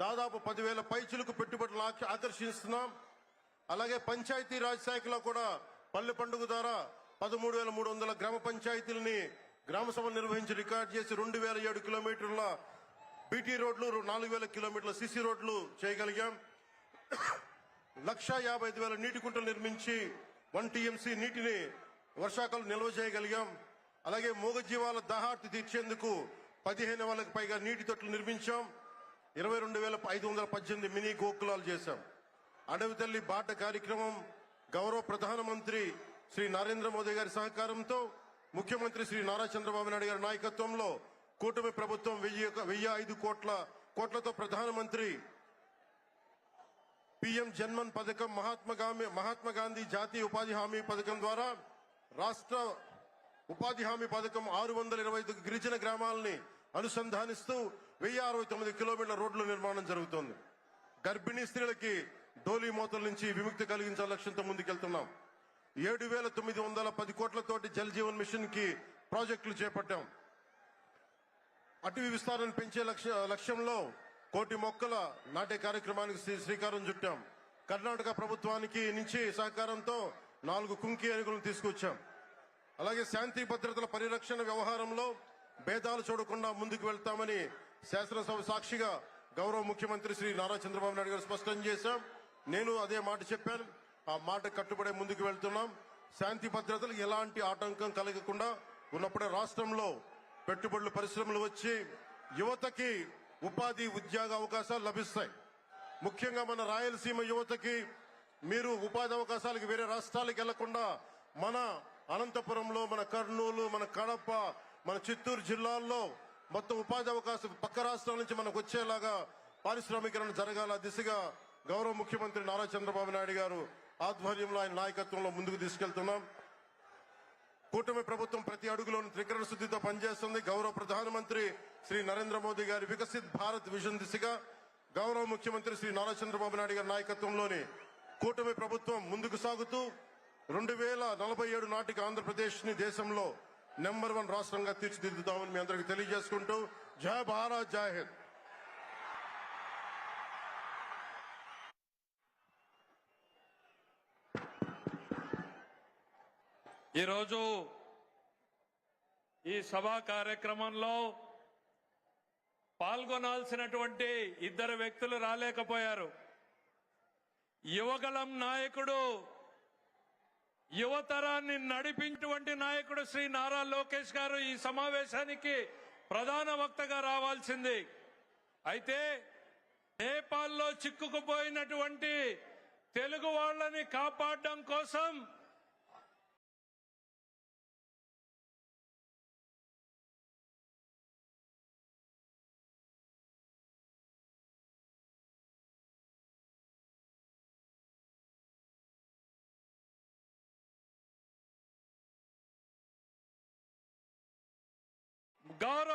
దాదాపు పదివేల పైచులకు పెట్టుబడులు ఆకర్షిస్తున్నాం. అలాగే పంచాయతీ రాజ్ శాఖలో కూడా పల్లె పండుగ ద్వారా పదమూడు వేల మూడు వందల గ్రామ పంచాయతీలని గ్రామ సభలు నిర్వహించి రికార్డ్ చేసి రెండు వేల ఏడు కిలోమీటర్ల బీటీ రోడ్లు నాలుగు వేల కిలోమీటర్ల సిసి రోడ్లు చేయగలిగాం. లక్ష యాభై ఐదు వేల నీటి కుంటలు నిర్మించి వన్ టీఎంసీ నీటిని వర్షాకాలం నిల్వ చేయగలిగాం. అలాగే మూగజీవాల దాహార్తి తీర్చేందుకు పదిహేను వేలకు పైగా నీటి తొట్లు నిర్మించాం. ఇరవై రెండు వేల ఐదు వందల పద్దెనిమిది మినీ గోకులాలు చేశాం. అడవి తల్లి బాట కార్యక్రమం గౌరవ ప్రధానమంత్రి శ్రీ నరేంద్ర మోదీ గారి సహకారంతో ముఖ్యమంత్రి శ్రీ నారా చంద్రబాబు నాయుడు గారి నాయకత్వంలో కూటమి ప్రభుత్వం వెయ్యి వెయ్యి ఐదు కోట్ల కోట్లతో ప్రధానమంత్రి పిఎం జన్మన్ పథకం మహాత్మా గాంధీ మహాత్మా గాంధీ జాతీయ ఉపాధి హామీ పథకం ద్వారా రాష్ట్ర ఉపాధి హామీ పథకం ఆరు వందల ఇరవై ఐదు గిరిజన గ్రామాలని అనుసంధానిస్తూ వెయ్యి అరవై తొమ్మిది కిలోమీటర్ల రోడ్ల నిర్మాణం జరుగుతోంది. గర్భిణీ స్త్రీలకి డోలీ మోతల నుంచి విముక్తి కలిగించాల లక్ష్యంతో ముందుకెళ్తున్నాం. ఏడు వేల తొమ్మిది వందల పది కోట్లతోటి జల్ జీవన్ మిషన్కి ప్రాజెక్టులు చేపట్టాం. అటవీ విస్తారాన్ని పెంచే లక్ష్య లక్ష్యంలో కోటి మొక్కల నాటే కార్యక్రమానికి శ్రీ- శ్రీకారం చుట్టాం. కర్ణాటక ప్రభుత్వానికి నుంచి సహకారంతో నాలుగు కుంకి ఏనుగులను తీసుకొచ్చాం. అలాగే శాంతి భద్రతల పరిరక్షణ వ్యవహారంలో భేదాలు చూడకుండా ముందుకు వెళ్తామని శాసనసభ సాక్షిగా గౌరవ ముఖ్యమంత్రి శ్రీ నారా చంద్రబాబు నాయుడు గారు స్పష్టం చేశాం. నేను అదే మాట చెప్పాను. ఆ మాట కట్టుబడే ముందుకు వెళ్తున్నాం. శాంతి భద్రతలు ఎలాంటి ఆటంకం కలగకుండా ఉన్నప్పుడే రాష్ట్రంలో పెట్టుబడులు పరిశ్రమలు వచ్చి యువతకి ఉపాధి ఉద్యోగ అవకాశాలు లభిస్తాయి. ముఖ్యంగా మన రాయలసీమ యువతకి మీరు ఉపాధి అవకాశాలకు వేరే రాష్ట్రాలకు వెళ్ళకుండా మన అనంతపురంలో మన కర్నూలు మన కడప మన చిత్తూరు జిల్లాల్లో మొత్తం ఉపాధి అవకాశం పక్క రాష్ట్రాల నుంచి మనకు వచ్చేలాగా పారిశ్రామికరణ జరగాల దిశగా గౌరవ ముఖ్యమంత్రి నారా చంద్రబాబు నాయుడు గారు ఆధ్వర్యంలో ఆయన నాయకత్వంలో ముందుకు తీసుకెళ్తున్నాం. కూటమి ప్రభుత్వం ప్రతి అడుగులోనూ త్రికరణ శుద్ధితో పనిచేస్తుంది. గౌరవ ప్రధానమంత్రి శ్రీ నరేంద్ర మోదీ గారి వికసిత్ భారత్ విజన్ దిశగా గౌరవ ముఖ్యమంత్రి శ్రీ నారా చంద్రబాబు నాయుడు గారి నాయకత్వంలోని కూటమి ప్రభుత్వం ముందుకు సాగుతూ రెండు వేల నలభై ఏడు నాటికి ఆంధ్రప్రదేశ్ని దేశంలో నెంబర్ వన్ రాష్ట్రంగా తీర్చిదిద్దుతామని మీ అందరికి తెలియజేసుకుంటూ జై భారత్ జై హింద్. ఈరోజు ఈ సభా కార్యక్రమంలో పాల్గొనాల్సినటువంటి ఇద్దరు వ్యక్తులు రాలేకపోయారు. యువగలం నాయకుడు యువతరాన్ని నడిపించేటువంటి నాయకుడు శ్రీ నారా లోకేష్ గారు ఈ సమావేశానికి ప్రధాన వక్తగా రావాల్సింది. అయితే నేపాల్లో చిక్కుకుపోయినటువంటి తెలుగు వాళ్ళని కాపాడడం కోసం గౌరవ